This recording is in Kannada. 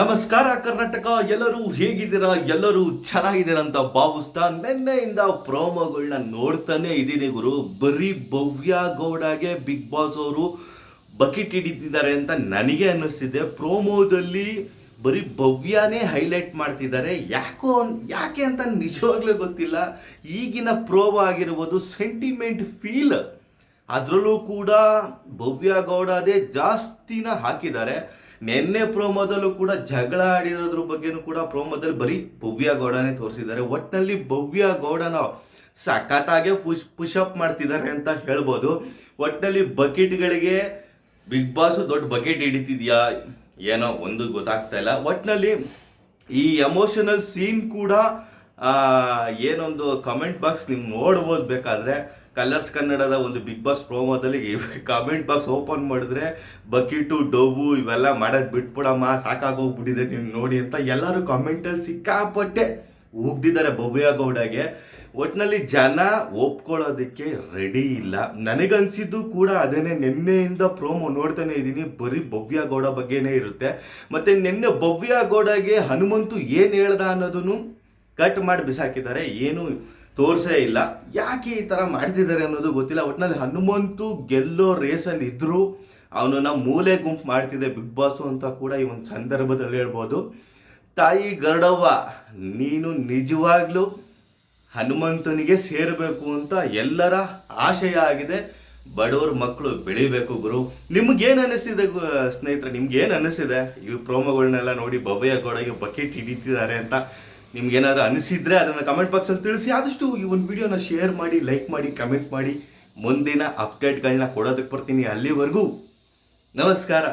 ನಮಸ್ಕಾರ ಕರ್ನಾಟಕ, ಎಲ್ಲರೂ ಹೇಗಿದ್ದೀರಾ? ಎಲ್ಲರೂ ಚೆನ್ನಾಗಿದ್ದೀರಾ ಅಂತ ಭಾವಿಸ್ತಾ ನಿನ್ನೆಯಿಂದ ಪ್ರೋಮೋಗಳನ್ನ ನೋಡ್ತಾನೆ ಇದ್ದೀನಿ ಗುರು. ಬರೀ ಭವ್ಯ ಗೌಡಗೆ ಬಿಗ್ ಬಾಸ್ ಅವರು ಬಕೆಟ್ ಹಿಡಿತಿದ್ದಾರೆ ಅಂತ ನನಗೆ ಅನ್ನಿಸ್ತಿದೆ. ಪ್ರೋಮೋದಲ್ಲಿ ಬರೀ ಭವ್ಯನೇ ಹೈಲೈಟ್ ಮಾಡ್ತಿದ್ದಾರೆ. ಯಾಕೋ ಯಾಕೆ ಅಂತ ನಿಜವಾಗ್ಲೂ ಗೊತ್ತಿಲ್ಲ. ಈಗಿನ ಪ್ರೋಮೋ ಆಗಿರ್ಬೋದು, ಸೆಂಟಿಮೆಂಟ್ ಫೀಲ್. ಅದರಲ್ಲೂ ಕೂಡ ಭವ್ಯ ಗೌಡ ಅದೇ ಜಾಸ್ತಿನ ಹಾಕಿದ್ದಾರೆ. ನಿನ್ನೆ ಪ್ರೋಮೋದಲ್ಲೂ ಕೂಡ ಜಗಳ ಆಡಿರೋದ್ರ ಬಗ್ಗೆನೂ ಕೂಡ ಪ್ರೋಮೋದಲ್ಲಿ ಬರೀ ಭವ್ಯ ಗೌಡನೇ ತೋರಿಸಿದ್ದಾರೆ. ಒಟ್ಟಿನಲ್ಲಿ ಭವ್ಯ ಗೌಡನ ಸಖತ್ತಾಗೆ ಪುಷ್ ಪುಷಪ್ ಮಾಡ್ತಿದ್ದಾರೆ ಅಂತ ಹೇಳ್ಬೋದು. ಒಟ್ಟಿನಲ್ಲಿ ಬಕೆಟ್ಗಳಿಗೆ ಬಿಗ್ ಬಾಸ್ ದೊಡ್ಡ ಬಕೆಟ್ ಹಿಡಿತಿದ್ಯಾ ಏನೋ ಒಂದು ಗೊತ್ತಾಗ್ತಾ ಇಲ್ಲ. ಒಟ್ಟಿನಲ್ಲಿ ಈ ಎಮೋಷನಲ್ ಸೀನ್ ಕೂಡ ಏನೊಂದು ಕಮೆಂಟ್ ಬಾಕ್ಸ್ ನೀವು ನೋಡ್ಬೋದು ಬೇಕಾದ್ರೆ ಕಲರ್ಸ್ ಕನ್ನಡದ ಒಂದು ಬಿಗ್ ಬಾಸ್ ಪ್ರೋಮೋದಲ್ಲಿ ಕಮೆಂಟ್ ಬಾಕ್ಸ್ ಓಪನ್ ಮಾಡಿದ್ರೆ ಬಕೀಟು ಡೋವು ಇವೆಲ್ಲ ಮಾಡೋದು ಬಿಟ್ಬಿಡಮ್ಮ, ಸಾಕಾಗೋಗ್ಬಿಟ್ಟಿದೆ ನೀವು ನೋಡಿ ಅಂತ ಎಲ್ಲರೂ ಕಮೆಂಟಲ್ಲಿ ಸಿಕ್ಕಾಪಟ್ಟೆ ಹೋಗ್ದಿದ್ದಾರೆ ಭವ್ಯ ಗೌಡಗೆ. ಒಟ್ಟಿನಲ್ಲಿ ಜನ ಒಪ್ಕೊಳ್ಳೋದಕ್ಕೆ ರೆಡಿ ಇಲ್ಲ. ನನಗನ್ಸಿದ್ದು ಕೂಡ ಅದೇನೆ ನಿನ್ನೆಯಿಂದ ಪ್ರೋಮೋ ನೋಡ್ತಾನೆ ಇದ್ದೀನಿ. ಬರೀ ಭವ್ಯ ಗೌಡ ಬಗ್ಗೆನೇ ಇರುತ್ತೆ. ಮತ್ತೆ ನಿನ್ನೆ ಭವ್ಯ ಗೌಡಗೆ ಹನುಮಂತು ಏನು ಹೇಳ್ದ ಅನ್ನೋದನ್ನು ಕಟ್ ಮಾಡಿ ಬಿಸಾಕಿದ್ದಾರೆ, ಏನು ತೋರಿಸೇ ಇಲ್ಲ. ಯಾಕೆ ಈ ಥರ ಮಾಡ್ತಿದ್ದಾರೆ ಅನ್ನೋದು ಗೊತ್ತಿಲ್ಲ. ಒಟ್ಟಿನಲ್ಲಿ ಹನುಮಂತು ಗೆಲ್ಲೋ ರೇಸಲ್ಲಿ ಇದ್ರು, ಅವನನ್ನ ಮೂಲೆ ಗುಂಪು ಮಾಡ್ತಿದೆ ಬಿಗ್ ಬಾಸು ಅಂತ ಕೂಡ ಈ ಒಂದು ಸಂದರ್ಭದಲ್ಲಿ ಹೇಳ್ಬೋದು. ತಾಯಿ ಗರುಡವ್ವ, ನೀನು ನಿಜವಾಗ್ಲೂ ಹನುಮಂತನಿಗೆ ಸೇರಬೇಕು ಅಂತ ಎಲ್ಲರ ಆಶಯ ಆಗಿದೆ. ಬಡವ್ರ ಮಕ್ಕಳು ಬೆಳಿಬೇಕು ಗುರು. ನಿಮ್ಗೇನು ಅನಿಸ್ತಿದೆ ಗು- ಸ್ನೇಹಿತರೆ, ನಿಮ್ಗೇನು ಅನಿಸ್ತಿದೆ? ಈ ಪ್ರೋಮೋಗಳನ್ನೆಲ್ಲ ನೋಡಿ ಬಬಯ್ಯ ಗೋಡೆಗೆ ಬಕೆಟ್ ಹಿಡಿತಿದ್ದಾರೆ ಅಂತ. ನಿಮ್ಗೇನಾದ್ರು ಅನಿಸಿದ್ರೆ ಅದನ್ನು ಕಮೆಂಟ್ ಬಾಕ್ಸಲ್ಲಿ ತಿಳಿಸಿ. ಆದಷ್ಟು ಈ ಒಂದು ವಿಡಿಯೋನ ಶೇರ್ ಮಾಡಿ ಲೈಕ್ ಮಾಡಿ ಕಮೆಂಟ್ ಮಾಡಿ. ಮುಂದಿನ ಅಪ್ಡೇಟ್ಗಳನ್ನ ಕೊಡೋದಕ್ಕೆ ಬರ್ತೀನಿ ಅಲ್ಲಿವರೆಗೂ. ನಮಸ್ಕಾರ.